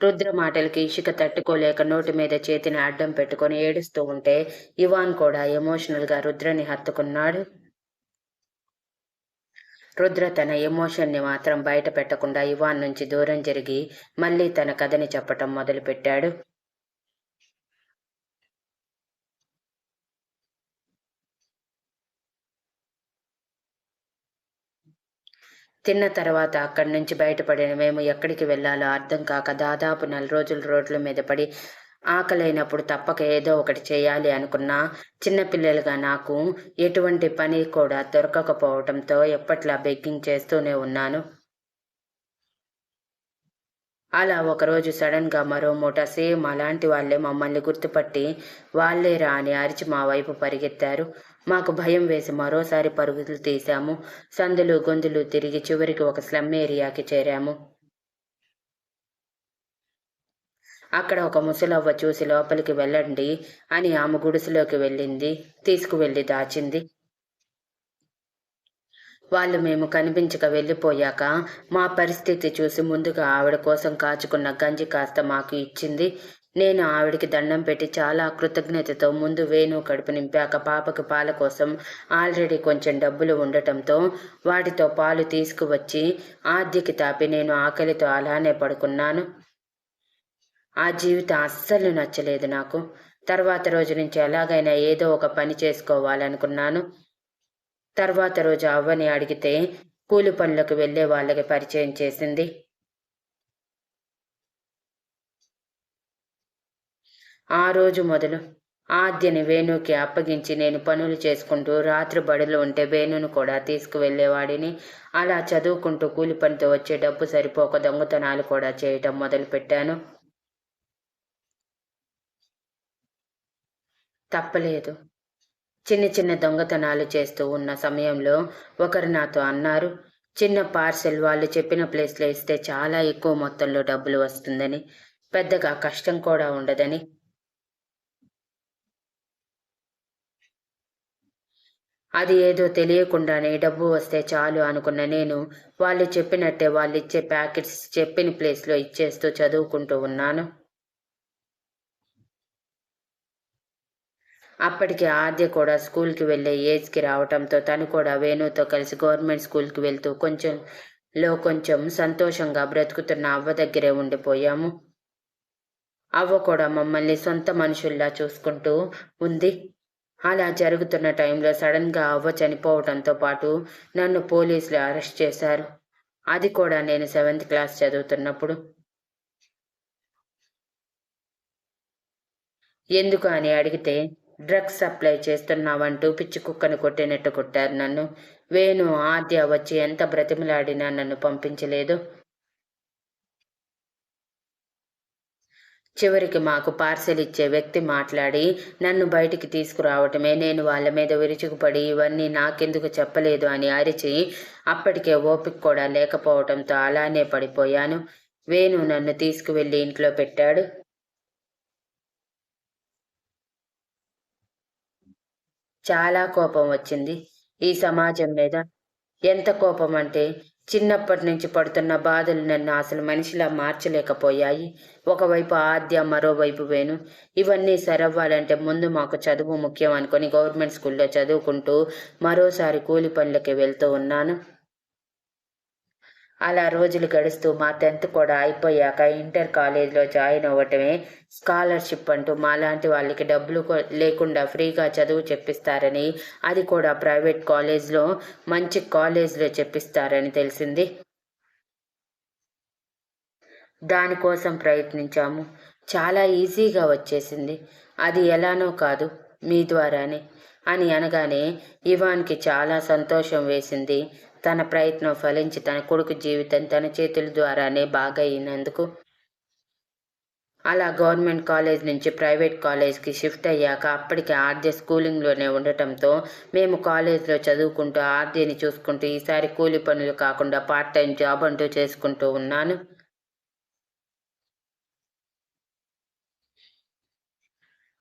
రుద్ర మాటలకి ఇషిక తట్టుకోలేక నోటి మీద చేతిని అడ్డం పెట్టుకొని ఏడుస్తూ ఉంటే ఇవాన్ కూడా ఎమోషనల్గా రుద్రని హత్తుకున్నాడు. రుద్ర తన ఎమోషన్ని మాత్రం బయట పెట్టకుండా ఇవాన్ నుంచి దూరం జరిగి మళ్ళీ తన కథని చెప్పటం మొదలుపెట్టాడు. తిన్న తర్వాత అక్కడి నుంచి బయటపడిన మేము ఎక్కడికి వెళ్ళాలో అర్థం కాక దాదాపు నెల రోజులు రోడ్ల మీద పడి ఆకలైనప్పుడు తప్పక ఏదో ఒకటి చేయాలి అనుకున్నా చిన్నపిల్లలుగా నాకు ఎటువంటి పని కూడా దొరకకపోవడంతో ఎప్పట్లా బెగ్గింగ్ చేస్తూనే ఉన్నాను. అలా ఒకరోజు సడన్గా మరో మూట సేమ్ అలాంటి వాళ్ళే మమ్మల్ని గుర్తుపట్టి వాళ్ళేరా అని అరిచి మా వైపు పరిగెత్తారు. మాకు భయం వేసి మరోసారి పరుగులు తీశాము. సందులు గొంతులు తిరిగి చివరికి ఒక స్లమ్ ఏరియాకి చేరాము. అక్కడ ఒక ముసలవ్వ చూసి లోపలికి వెళ్ళండి అని ఆమె గుడిసెలోకి వెళ్ళింది. తీసుకువెళ్ళి దాచింది. వాళ్ళు మేము కనిపించక వెళ్ళిపోయాక మా పరిస్థితి చూసి ముందుగా ఆవిడ కోసం కాచుకున్న గంజి కాస్త మాకు ఇచ్చింది. నేను ఆవిడికి దండం పెట్టి చాలా కృతజ్ఞతతో ముందు వేణు కడుపు నింపాక పాపకు పాల కోసం ఆల్రెడీ కొంచెం డబ్బులు ఉండటంతో వాటితో పాలు తీసుకువచ్చి ఆద్యకి తాపి నేను ఆకలితో అలానే పడుకున్నాను. ఆ జీవితం అస్సలు నచ్చలేదు నాకు. తర్వాత రోజు నుంచి ఎలాగైనా ఏదో ఒక పని చేసుకోవాలనుకున్నాను. తర్వాత రోజు అవ్వని అడిగితే కూలి పనులకు వెళ్ళే వాళ్ళకి పరిచయం చేసింది. ఆ రోజు మొదలు. ఆద్యని వేణుకి అప్పగించి నేను పనులు చేసుకుంటూ రాత్రి బడులు ఉంటే వేణును కూడా తీసుకువెళ్ళేవాడిని. అలా చదువుకుంటూ కూలి పనితో వచ్చే డబ్బు సరిపోక దొంగతనాలు కూడా చేయటం మొదలుపెట్టాను. తప్పలేదు. చిన్న చిన్న దొంగతనాలు చేస్తూ ఉన్న సమయంలో ఒకరు నాతో అన్నారు చిన్న పార్సెల్ వాళ్ళు చెప్పిన ప్లేస్లో ఇస్తే చాలా ఎక్కువ మొత్తంలో డబ్బులు వస్తుందని. పెద్దగా కష్టం కూడా ఉండదని. అది ఏదో తెలియకుండానే డబ్బు వస్తే చాలు అనుకున్న నేను వాళ్ళు చెప్పినట్టే వాళ్ళు ఇచ్చే ప్యాకెట్స్ చెప్పిన ప్లేస్లో ఇచ్చేస్తూ చదువుకుంటూ ఉన్నాను. అప్పటికి ఆద్య కూడా స్కూల్కి వెళ్ళే ఏజ్కి రావటంతో తను కూడా వేణుతో కలిసి గవర్నమెంట్ స్కూల్కి వెళ్తూ కొంచెం లో కొంచెం సంతోషంగా బ్రతుకుతున్న అవ్వ దగ్గరే ఉండిపోయాము. అవ్వ కూడా మమ్మల్ని సొంత మనుషుల్లా చూసుకుంటూ ఉంది. అలా జరుగుతున్న టైంలో సడన్గా అవ్వ చనిపోవడంతో పాటు నన్ను పోలీసులు అరెస్ట్ చేశారు. అది కూడా నేను సెవెంత్ క్లాస్ చదువుతున్నప్పుడు. ఎందుకు అని అడిగితే డ్రగ్స్ సప్లై చేస్తున్నావంటూ పిచ్చి కుక్కను కొట్టినట్టు కొట్టారు నన్ను. వేణు ఆద్య వచ్చి ఎంత బ్రతిమలాడినా నన్ను పంపించలేదు. చివరికి మాకు పార్సెల్ ఇచ్చే వ్యక్తి మాట్లాడి నన్ను బయటికి తీసుకురావటమే నేను వాళ్ళ మీద విరుచుకుపడి ఇవన్నీ నాకెందుకు చెప్పలేదు అని అరిచి అప్పటికే ఓపిక కూడా లేకపోవడంతో అలానే పడిపోయాను. వేణు నన్ను తీసుకువెళ్ళి ఇంట్లో పెట్టాడు. చాలా కోపం వచ్చింది. ఈ సమాజం మీద ఎంత కోపం అంటే చిన్నప్పటి నుంచి పడుతున్న బాధలు నన్ను అసలు మనిషిలా మార్చలేకపోయాయి. ఒకవైపు ఆద్య మరోవైపు వేణు. ఇవన్నీ సరవ్వాలంటే ముందు మాకు చదువు ముఖ్యం అనుకొని గవర్నమెంట్ స్కూల్లో చదువుకుంటూ మరోసారి కూలి పనులకి వెళ్తూ ఉన్నాను. అలా రోజులు గడుస్తూ మా టెన్త్ కూడా అయిపోయాక ఇంటర్ కాలేజ్లో జాయిన్ అవ్వటమే స్కాలర్షిప్ అంటూ మాలాంటి వాళ్ళకి డబ్బులు లేకుండా ఫ్రీగా చదువు చెప్పిస్తారని అది కూడా ప్రైవేట్ కాలేజ్లో మంచి కాలేజ్లో చెప్పిస్తారని తెలిసింది. దానికోసం ప్రయత్నించాము. చాలా ఈజీగా వచ్చేసింది. అది ఎలానో కాదు మీ ద్వారానే అని అనగానే ఇవాన్కి చాలా సంతోషం వేసింది. తన ప్రయత్నం ఫలించి తన కొడుకు జీవితం తన చేతుల ద్వారానే బాగయినందుకు అలా గవర్నమెంట్ కాలేజ్ నుంచి ప్రైవేట్ కాలేజ్కి షిఫ్ట్ అయ్యాక అప్పటికి ఆర్ద్య స్కూలింగ్లోనే ఉండటంతో మేము కాలేజ్లో చదువుకుంటూ ఆర్జేని చూసుకుంటూ ఈసారి కూలి పనులు కాకుండా పార్ట్ టైం జాబ్ అంటూ చేసుకుంటూ ఉన్నాను.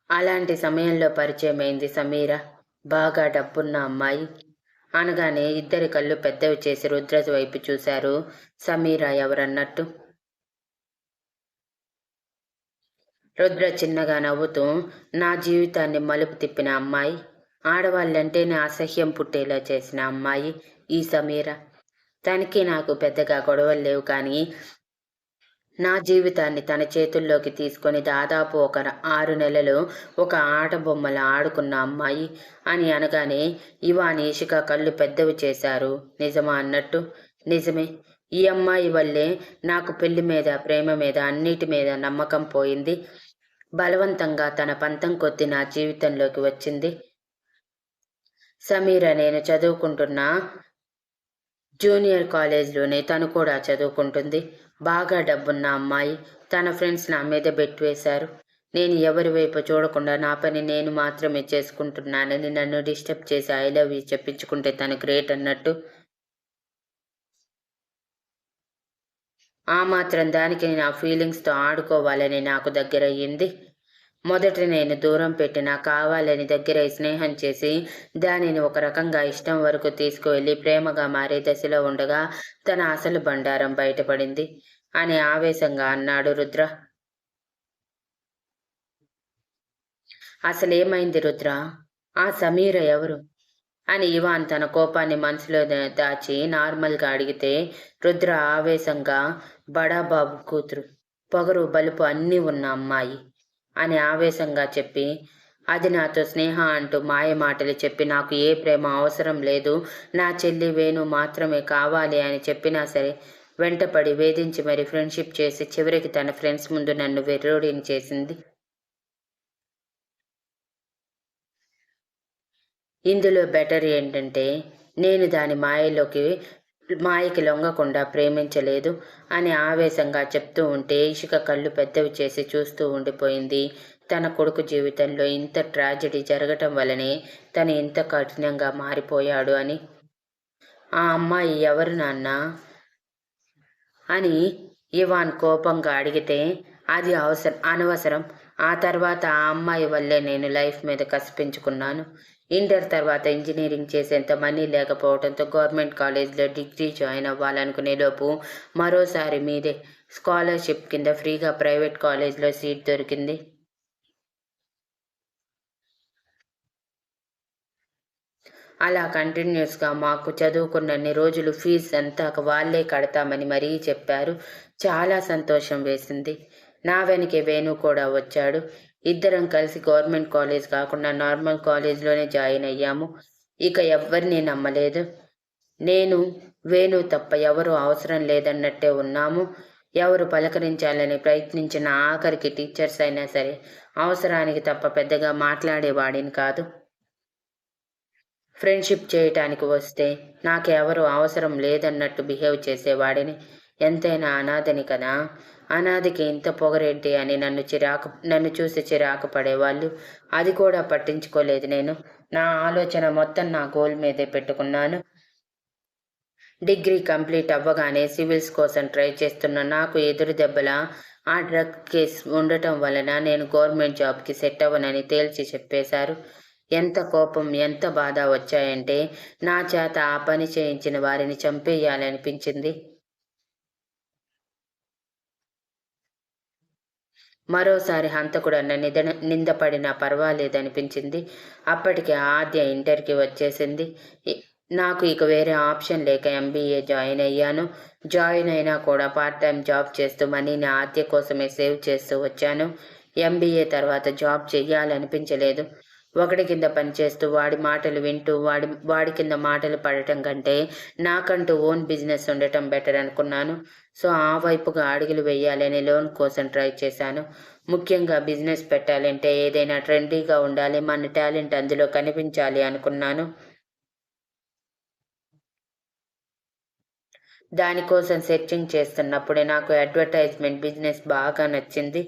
అలాంటి సమయంలో పరిచయం అయింది సమీర. బాగా డబ్బున్న అమ్మాయి. అనగానే ఇద్దరి కళ్ళు పెద్దవి చేసి రుద్రజ్ వైపు చూశారు. సమీరా ఎవరన్నట్టు? రుద్ర చిన్నగా నవ్వుతూ నా జీవితాన్ని మలుపు తిప్పిన అమ్మాయి ఆడవాళ్ళంటేనే అసహ్యం పుట్టేలా చేసిన అమ్మాయి ఈ సమీర. తనకి నాకు పెద్దగా గొడవలు లేవు కానీ నా జీవితాన్ని తన చేతుల్లోకి తీసుకొని దాదాపు ఒక ఆరు నెలలు ఒక ఆట బొమ్మలు ఆడుకున్న అమ్మాయి అని అనగానే ఇవా నీషిక కళ్ళు పెద్దవి చేశారు. నిజమా అన్నట్టు? నిజమే. ఈ అమ్మాయి వల్లే నాకు పెళ్ళి మీద ప్రేమ మీద అన్నిటి మీద నమ్మకం పోయింది. బలవంతంగా తన పంతం కొద్ది నా జీవితంలోకి వచ్చింది. సమీర నేను చదువుకుంటున్న. జూనియర్ కాలేజ్లోనే తను కూడా చదువుకుంటుంది. బాగా డబ్బున్న అమ్మాయి తన ఫ్రెండ్స్ నా మీద బెట్ వేశారు. నేను ఎవరి వైపు చూడకుండా నా పని నేను మాత్రమే చేసుకుంటున్నానని నన్ను డిస్టర్బ్ చేసి ఐ లవ్ యూ చెప్పించుకుంటే తను గ్రేట్ అన్నట్టు. ఆ మాత్రం దానికి నా ఫీలింగ్స్తో ఆడుకోవాలని నాకు దగ్గరయ్యింది. మొదట నేను దూరం పెట్టినా కావాలని దగ్గర స్నేహం చేసి దానిని ఒక రకంగా ఇష్టం వరకు తీసుకువెళ్ళి ప్రేమగా మారే దశలో ఉండగా తన అసలు బండారం బయటపడింది అని ఆవేశంగా అన్నాడు రుద్ర. అసలేమైంది రుద్ర? ఆ సమీర ఎవరు అని ఇవాన్ తన కోపాన్ని మనసులో దాచి నార్మల్గా అడిగితే రుద్ర ఆవేశంగా బడాబాబు కూతురు పొగరు బలుపు అన్నీ ఉన్న అమ్మాయి. అని ఆవేశంగా చెప్పి అది నాతో స్నేహ అంటూ మాయ మాటలు చెప్పి నాకు ఏ ప్రేమ అవసరం లేదు. నా చెల్లి వేణు మాత్రమే కావాలి అని చెప్పినా సరే వెంటపడి వేధించి మరి ఫ్రెండ్షిప్ చేసి చివరికి తన ఫ్రెండ్స్ ముందు నన్ను వెర్రోడిని చేసింది. ఇందులో బెటర్ ఏంటంటే నేను దాని మాయలోకి మాయకి లొంగకుండా ప్రేమించలేదు అని ఆవేశంగా చెప్తూ ఉంటే ఇషిక కళ్ళు పెద్దవి చేసి చూస్తూ ఉండిపోయింది. తన కొడుకు జీవితంలో ఇంత ట్రాజడీ జరగటం వలనే తను ఇంత కఠినంగా మారిపోయాడు అని. ఆ అమ్మాయి ఎవరు నాన్న? అని ఇవాన్ కోపంగా అడిగితే అది అవసరం అనవసరం. ఆ తర్వాత ఆ అమ్మాయి వల్లే నేను లైఫ్ మీద కసిపించుకున్నాను. ఇంటర్ తర్వాత ఇంజనీరింగ్ చేసేంత మనీ లేకపోవడంతో గవర్నమెంట్ కాలేజ్లో డిగ్రీ జాయిన్ అవ్వాలనుకునే లోపు మరోసారి మీదే స్కాలర్షిప్ కింద ఫ్రీగా ప్రైవేట్ కాలేజ్లో సీట్ దొరికింది. అలా కంటిన్యూస్గా మాకు చదువుకున్నన్ని రోజులు ఫీజు అంతా వాళ్ళే కడతామని మరీ చెప్పారు. చాలా సంతోషం వేసింది. నా వెనకే వేణు కూడా వచ్చాడు. ఇద్దరం కలిసి గవర్నమెంట్ కాలేజ్ కాకుండా నార్మల్ కాలేజ్లోనే జాయిన్ అయ్యాము. ఇక ఎవ్వరిని నమ్మలేదు. నేను వేణు తప్ప ఎవరు అవసరం లేదన్నట్టే ఉన్నాము. ఎవరు పలకరించాలని ప్రయత్నించిన ఆఖరికి టీచర్స్ అయినా సరే అవసరానికి తప్ప పెద్దగా మాట్లాడేవాడిని కాదు. ఫ్రెండ్షిప్ చేయటానికి వస్తే నాకెవరు అవసరం లేదన్నట్టు బిహేవ్ చేసేవాడిని. ఎంతైనా అనాథని కదా. అనాదికి ఇంత పొగరేంటి అని నన్ను చిరాకు నన్ను చూసి చిరాకు పడేవాళ్ళు. అది కూడా పట్టించుకోలేదు నేను. నా ఆలోచన మొత్తం నా గోల్ మీదే పెట్టుకున్నాను. డిగ్రీ కంప్లీట్ అవ్వగానే సివిల్స్ కోసం ట్రై చేస్తున్న నాకు ఎదురు దెబ్బల ఆ డ్రగ్ కేసు ఉండటం వలన నేను గవర్నమెంట్ జాబ్కి సెట్ అవ్వనని తేల్చి చెప్పేశారు. ఎంత కోపం ఎంత బాధ వచ్చాయంటే నా చేత ఆ పని చేయించిన వారిని చంపేయాలనిపించింది. మరోసారి హంతకుడన్న నిదన నిందపడినా పర్వాలేదనిపించింది. అప్పటికి ఆద్య ఇంటర్కి వచ్చేసింది. నాకు ఇక వేరే ఆప్షన్ లేక ఎంబీఏ జాయిన్ అయ్యాను. జాయిన్ అయినా కూడా పార్ట్ టైం జాబ్ చేస్తూ మనీని ఆద్య కోసమే సేవ్ చేస్తూ వచ్చాను. ఎంబీఏ తర్వాత జాబ్ చెయ్యాలనిపించలేదు. ఒకటి కింద పనిచేస్తూ వాడి మాటలు వింటూ వాడి వాడి కింద మాటలు పడటం కంటే నాకంటూ ఓన్ బిజినెస్ ఉండటం బెటర్ అనుకున్నాను. సో ఆ వైపుగా అడుగులు వేయాలని లోన్ కోసం ట్రై చేశాను. ముఖ్యంగా బిజినెస్ పెట్టాలంటే ఏదైనా ట్రెండీగా ఉండాలి మన టాలెంట్ అందులో కనిపించాలి అనుకున్నాను. దానికోసం సెర్చింగ్ చేస్తున్నప్పుడే నాకు అడ్వర్టైజ్మెంట్ బిజినెస్ బాగా నచ్చింది.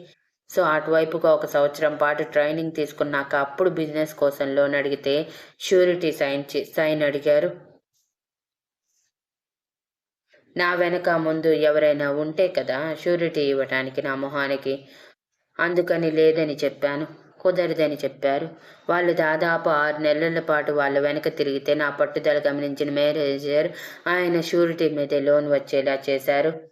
సో అటువైపుగా ఒక సంవత్సరం పాటు ట్రైనింగ్ తీసుకున్నాక అప్పుడు బిజినెస్ కోసం లోన్ అడిగితే షూరిటీ సైన్ సైన్ అడిగారు. నా వెనక ముందు ఎవరైనా ఉంటే కదా షూరిటీ ఇవ్వటానికి నా మొహానికి. అందుకని లేదని చెప్పాను కుదరదని చెప్పారు. వాళ్ళు దాదాపు ఆరు నెలల పాటు వాళ్ళ వెనక తిరిగితే నా పట్టుదల గమనించిన మేనేజర్ ఆయన షూరిటీ మీద లోన్ వచ్చేలా చేశారు.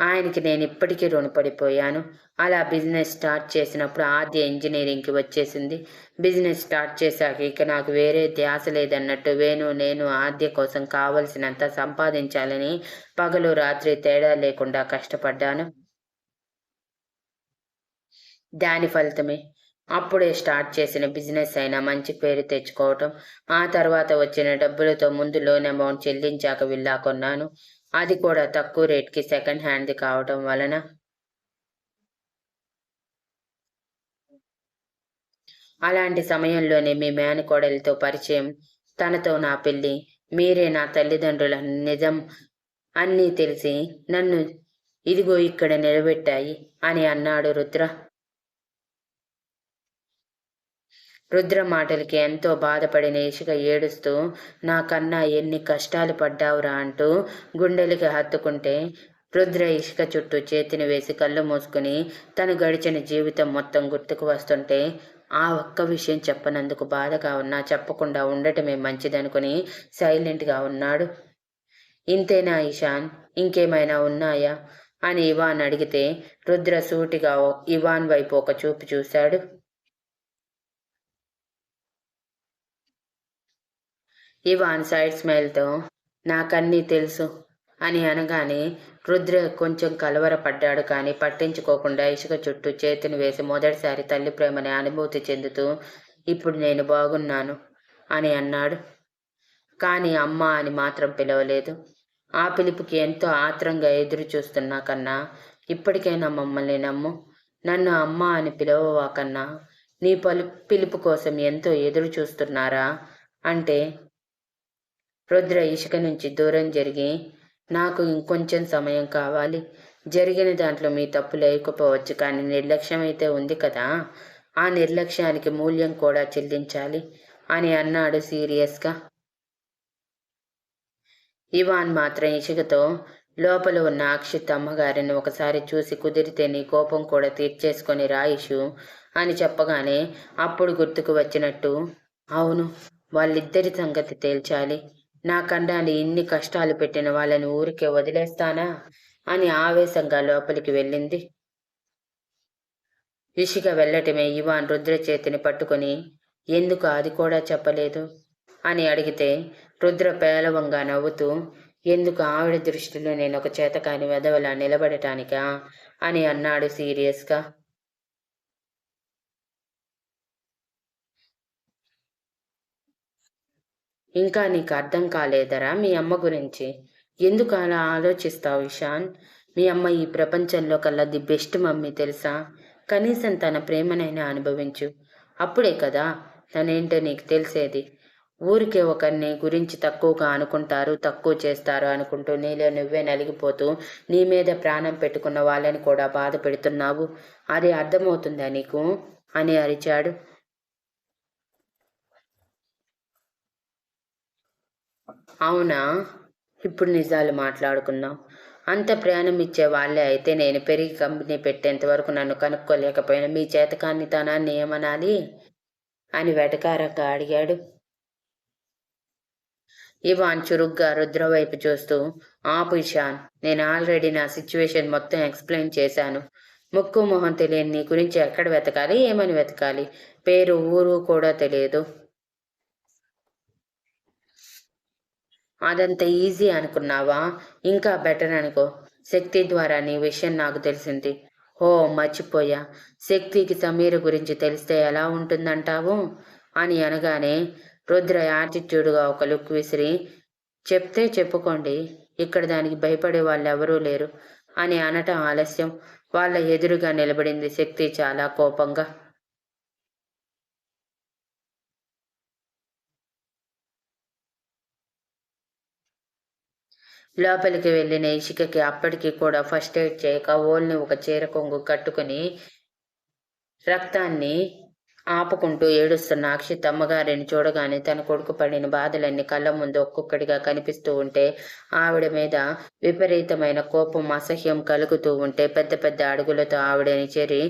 ఆయనకి నేను ఇప్పటికీ రుణపడిపోయాను. అలా బిజినెస్ స్టార్ట్ చేసినప్పుడు ఆద్య ఇంజనీరింగ్కి వచ్చేసింది. బిజినెస్ స్టార్ట్ చేశాక ఇక నాకు వేరే ధ్యాస లేదన్నట్టు వేణు నేను ఆద్య కోసం కావలసినంత సంపాదించాలని పగలు రాత్రి తేడా లేకుండా కష్టపడ్డాను. దాని ఫలితమే. అప్పుడే స్టార్ట్ చేసిన బిజినెస్ అయినా మంచి పేరు తెచ్చుకోవటం. ఆ తర్వాత వచ్చిన డబ్బులతో ముందు లోన్ అమౌంట్ చెల్లించాక విల్లా కొన్నాను. అది కూడా తక్కువ రేట్కి సెకండ్ హ్యాండ్ది కావటం వలన. అలాంటి సమయంలోనే మీ మేనకోడలితో పరిచయం తనతో నా పెళ్ళి మీరే నా తల్లిదండ్రుల నిజం అన్నీ తెలిసి నన్ను ఇదిగో ఇక్కడ నిలబెట్టాయి అని అన్నాడు రుద్ర. రుద్ర మాటలకి ఎంతో బాధపడిన ఇసుక ఏడుస్తూ నాకన్నా ఎన్ని కష్టాలు పడ్డావురా అంటూ గుండెలకి హత్తుకుంటే రుద్ర ఇసుక చుట్టూ చేతిని వేసి కళ్ళు మూసుకుని తను గడిచిన జీవితం మొత్తం గుర్తుకు వస్తుంటే ఆ ఒక్క విషయం చెప్పనందుకు బాధగా ఉన్నా చెప్పకుండా ఉండటమే మంచిదనుకుని సైలెంట్గా ఉన్నాడు. ఇంతేనా ఇషాన్? ఇంకేమైనా ఉన్నాయా? అని ఇవాన్ అడిగితే రుద్ర సూటిగా ఇవాన్ వైపు ఒక చూపు చూశాడు. ఇవాన్ సైడ్ స్మైల్తో నాకన్నీ తెలుసు అని అనగానే రుద్ర కొంచెం కలవరపడ్డాడు కానీ పట్టించుకోకుండా ఇసుక చుట్టూ చేతిని వేసి మొదటిసారి తల్లి ప్రేమని అనుభూతి చెందుతూ ఇప్పుడు నేను బాగున్నాను అని అన్నాడు. కానీ అమ్మ అని మాత్రం పిలవలేదు. ఆ పిలుపుకి ఎంతో ఆత్రంగా ఎదురు చూస్తున్నా కన్నా ఇప్పటికైనా మమ్మల్ని నమ్ము. నన్ను అమ్మ అని పిలవవా కన్నా? నీ పలు పిలుపు కోసం ఎంతో ఎదురు చూస్తున్నారా అంటే రుద్ర ఇసుక నుంచి దూరం జరిగి నాకు ఇంకొంచెం సమయం కావాలి. జరిగిన దాంట్లో మీ తప్పు లేకపోవచ్చు కానీ నిర్లక్ష్యం అయితే ఉంది కదా. ఆ నిర్లక్ష్యానికి మూల్యం కూడా చెల్లించాలి అని అన్నాడు సీరియస్గా. ఇవాన్ మాత్రం ఇసుకతో లోపల ఉన్న అక్షిత్ అమ్మగారిని ఒకసారి చూసి కుదిరితే నీ కోపం కూడా తీర్చేసుకొని రాయిషు అని చెప్పగానే అప్పుడు గుర్తుకు వచ్చినట్టు అవును వాళ్ళిద్దరి సంగతి తేల్చాలి. నా కండాన్ని ఇన్ని కష్టాలు పెట్టిన వాళ్ళని ఊరికే వదిలేస్తానా అని ఆవేశంగా లోపలికి వెళ్ళింది. ఇషిక వెళ్ళటమే ఇవాన్ రుద్ర చేతిని పట్టుకుని ఎందుకు అది కూడా చెప్పలేదు? అని అడిగితే రుద్ర పేలవంగా నవ్వుతూ ఎందుకు ఆవిడ దృష్టిలో నేను ఒక చేతకాని వెదవలా నిలబడటానికా? అని అన్నాడు సీరియస్గా. ఇంకా నీకు అర్థం కాలేదరా మీ అమ్మ గురించి? ఎందుకు అలా ఆలోచిస్తావు ఇషాన్? మీ అమ్మ ఈ ప్రపంచంలో కల్లా ది బెస్ట్ మమ్మీ తెలుసా? కనీసం తన ప్రేమనైనా అనుభవించు. అప్పుడే కదా తనేంటో నీకు తెలిసేది. ఊరికే ఒకరిని గురించి తక్కువగా అనుకుంటారు తక్కువ చేస్తారు అనుకుంటూ నీలో నువ్వే నలిగిపోతూ నీ మీద ప్రాణం పెట్టుకున్న వాళ్ళని కూడా బాధ పెడుతున్నావు. అది అర్థమవుతుందా నీకు? అని అరిచాడు. అవునా? ఇప్పుడు నిజాలు మాట్లాడుకుందాం. అంత ప్రయాణం ఇచ్చే వాళ్ళే అయితే నేను పెరిగి కంపెనీ పెట్టేంత వరకు నన్ను కనుక్కోలేకపోయినా. మీ చేతకాన్ని తనాన్ని ఏమనాలి? అని వెటకారంగా అడిగాడు. ఇవాన్ చురుగ్గా రుద్ర వైపు చూస్తూ ఆపు ఇషాన్ నేను ఆల్రెడీ నా సిచ్యువేషన్ మొత్తం ఎక్స్ప్లెయిన్ చేశాను. ముక్కు మొహం తెలియని నీ గురించి ఎక్కడ వెతకాలి? ఏమని వెతకాలి? పేరు ఊరు కూడా తెలియదు. అదంత ఈజీ అనుకున్నావా? ఇంకా బెటర్ అనుకో. శక్తి ద్వారా నీ విషయం నాకు తెలిసింది. ఓ మర్చిపోయా. శక్తికి సమీర గురించి తెలిస్తే ఎలా ఉంటుందంటావు? అని అనగానే రుద్ర యాటిట్యూడ్గా ఒక లుక్ విసిరి చెప్తే చెప్పుకోండి. ఇక్కడ దానికి భయపడే వాళ్ళు ఎవరూ లేరు. అని అనటం ఆలస్యం. వాళ్ళ ఎదురుగా నిలబడింది శక్తి చాలా కోపంగా. లోపలికి వెళ్ళిన ఇషికకి అప్పటికి కూడా ఫస్ట్ ఎయిడ్ చేయక ఓల్ని ఒక చీర కొంగు కట్టుకుని రక్తాన్ని ఆపుకుంటూ ఏడుస్తున్న అక్షిత్ అమ్మగారిని చూడగానే తన కొడుకు పడిన బాధలన్నీ కళ్ళ ముందు ఒక్కొక్కడిగా కనిపిస్తూ ఉంటే ఆవిడ మీద విపరీతమైన కోపం అసహ్యం కలుగుతూ ఉంటే పెద్ద పెద్ద అడుగులతో ఆవిడని చేరి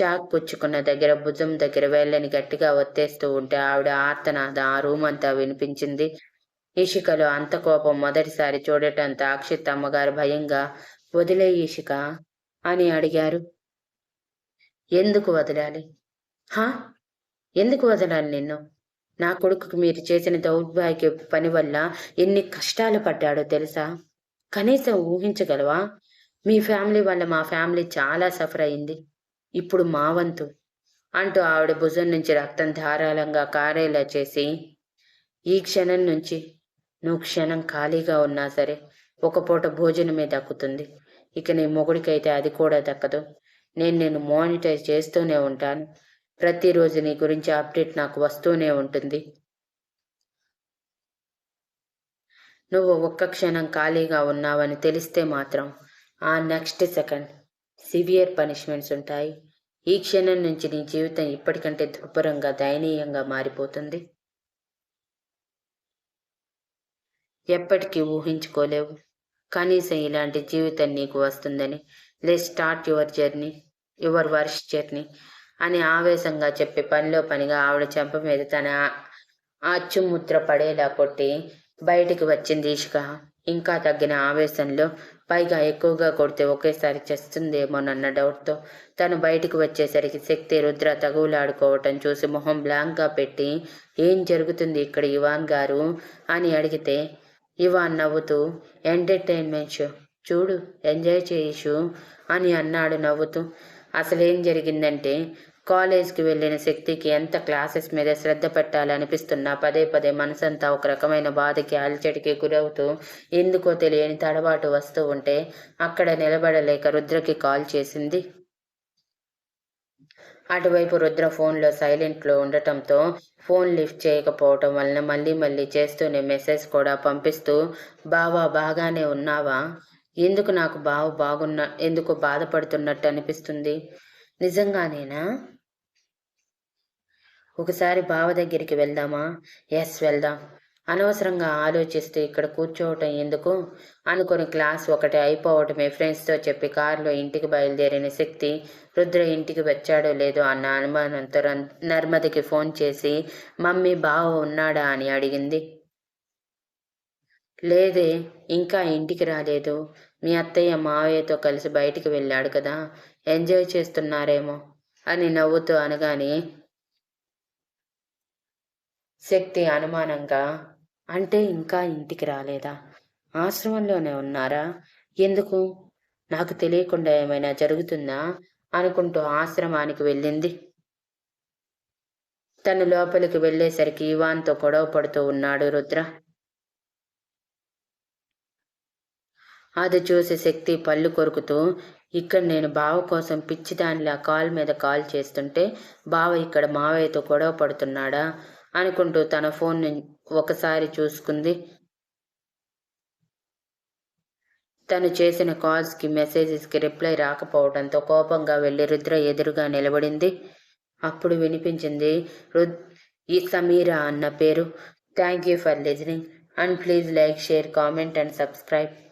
చాక్ పుచ్చుకున్న దగ్గర భుజం దగ్గర వేళ్ళని గట్టిగా ఒత్తేస్తూ ఉంటే ఆవిడ ఆర్తనాద ఆ రూమ్ అంతా వినిపించింది. ఇషికలో అంత కోపం మొదటిసారి చూడటంతో అక్షిత్ అమ్మగారు భయంగా వదిలే ఇషిక అని అడిగారు. ఎందుకు వదలాలి? హా? ఎందుకు వదలాలి నిన్ను? నా కొడుకుకు మీరు చేసిన దౌర్భాగ్య పని వల్ల ఎన్ని కష్టాలు పడ్డాడో తెలుసా? కనీసం ఊహించగలవా? మీ ఫ్యామిలీ వల్ల మా ఫ్యామిలీ చాలా సఫర్ అయింది. ఇప్పుడు మా వంతు అంటూ ఆవిడ భుజం నుంచి రక్తం ధారాళంగా కారేలా చేసి ఈ క్షణం నుంచి నువ్వు క్షణం ఖాళీగా ఉన్నా సరే ఒక పూట భోజనమే దక్కుతుంది. ఇక నీ మొగుడికైతే అది కూడా దక్కదు. నేను నేను మానిటైజ్ చేస్తూనే ఉంటాను. ప్రతిరోజు నీ గురించి అప్డేట్ నాకు వస్తూనే ఉంటుంది. నువ్వు ఒక్క క్షణం ఖాళీగా ఉన్నావని తెలిస్తే మాత్రం ఆ నెక్స్ట్ సెకండ్ సివియర్ పనిష్మెంట్స్ ఉంటాయి. ఈ క్షణం నుంచి నీ జీవితం ఇప్పటికంటే దుర్భరంగా దయనీయంగా మారిపోతుంది. ఎప్పటికీ ఊహించుకోలేవు. కనీసం ఇలాంటి జీవితం నీకు వస్తుందని. లే start your journey your worth journey అని ఆవేశంగా చెప్పి పనిలో పనిగా ఆవిడ చెంప మీద తన అచ్చుముద్ర పడేలా కొట్టి బయటికి వచ్చింది ఇషిక. ఇంకా తగ్గిన ఆవేశంలో పైగా ఎక్కువగా కొడితే ఒకేసారి చేస్తుందేమోనన్న డౌట్తో తను బయటికి వచ్చేసరికి శక్తి రుద్ర తగులాడుకోవటం చూసి మొహం బ్లాంక్గా పెట్టి ఏం జరుగుతుంది ఇక్కడ ఇవాన్ గారు? అని అడిగితే ఇవాన్ నవ్వుతూ ఎంటర్టైన్మెంట్ షో. చూడు ఎంజాయ్ చేయషు అని అన్నాడు నవ్వుతూ. అసలేం జరిగిందంటే కాలేజ్కి వెళ్ళిన శక్తికి ఎంత క్లాసెస్ మీద శ్రద్ధ పెట్టాలనిపిస్తున్నా పదే పదే మనసంతా ఒక రకమైన బాధకి అలచడికి గురవుతూ ఎందుకో తెలియని తడబాటు వస్తూ ఉంటే అక్కడ నిలబడలేక రుద్రకి కాల్ చేసింది అటువైపు రుద్ర ఫోన్లో సైలెంట్లో ఉండటంతో ఫోన్ లిఫ్ట్ చేయకపోవటం వలన మళ్ళీ మళ్ళీ చేస్తూనే మెసేజ్ కూడా పంపిస్తూ బావా బాగానే ఉన్నావా? ఎందుకు నాకు బావ బాగున్న ఎందుకు బాధపడుతున్నట్టు అనిపిస్తుంది? నిజంగానేనా? ఒకసారి బావ దగ్గరికి వెళ్దామా? ఎస్ వెళ్దాం. అనవసరంగా ఆలోచిస్తూ ఇక్కడ కూర్చోవటం ఎందుకు? అనుకుని క్లాస్ ఒకటి అయిపోవటమే. ఫ్రెండ్స్తో చెప్పి కారులో ఇంటికి బయలుదేరిన శక్తి రుద్ర ఇంటికి వచ్చాడో లేదో అన్న అనుమానంతో నర్మదకి ఫోన్ చేసి మమ్మీ బావ ఉన్నాడా? అని అడిగింది. లేదే ఇంకా ఇంటికి రాలేదు. మీ అత్తయ్య మావయ్యతో కలిసి బయటికి వెళ్ళాడు కదా. ఎంజాయ్ చేస్తున్నారేమో అని నవ్వుతూ అనగానే శక్తి అనుమానంగా అంటే ఇంకా ఇంటికి రాలేదా? ఆశ్రమంలోనే ఉన్నారా? ఎందుకు? నాకు తెలియకుండా ఏమైనా జరుగుతుందా? అనుకుంటూ ఆశ్రమానికి వెళ్ళింది. తను లోపలికి వెళ్ళేసరికి ఇవాన్తో గొడవ పడుతూ ఉన్నాడు రుద్ర. అది చూసి శక్తి పళ్ళు కొరుకుతూ ఇక్కడ నేను బావ కోసం పిచ్చిదానిలా కాల్ మీద కాల్ చేస్తుంటే బావ ఇక్కడ మావయ్యతో గొడవ పడుతున్నాడా? అనుకుంటూ తన ఫోన్ ఒకసారి చూసుకుంది. తను చేసిన కాల్స్కి మెసేజెస్కి రిప్లై రాకపోవడంతో కోపంగా వెళ్ళి రుద్ర ఎదురుగా నిలబడింది. అప్పుడు వినిపించింది రుద్ ఈ సమీరా అన్న పేరు. Thank you for listening. And please like share comment and subscribe.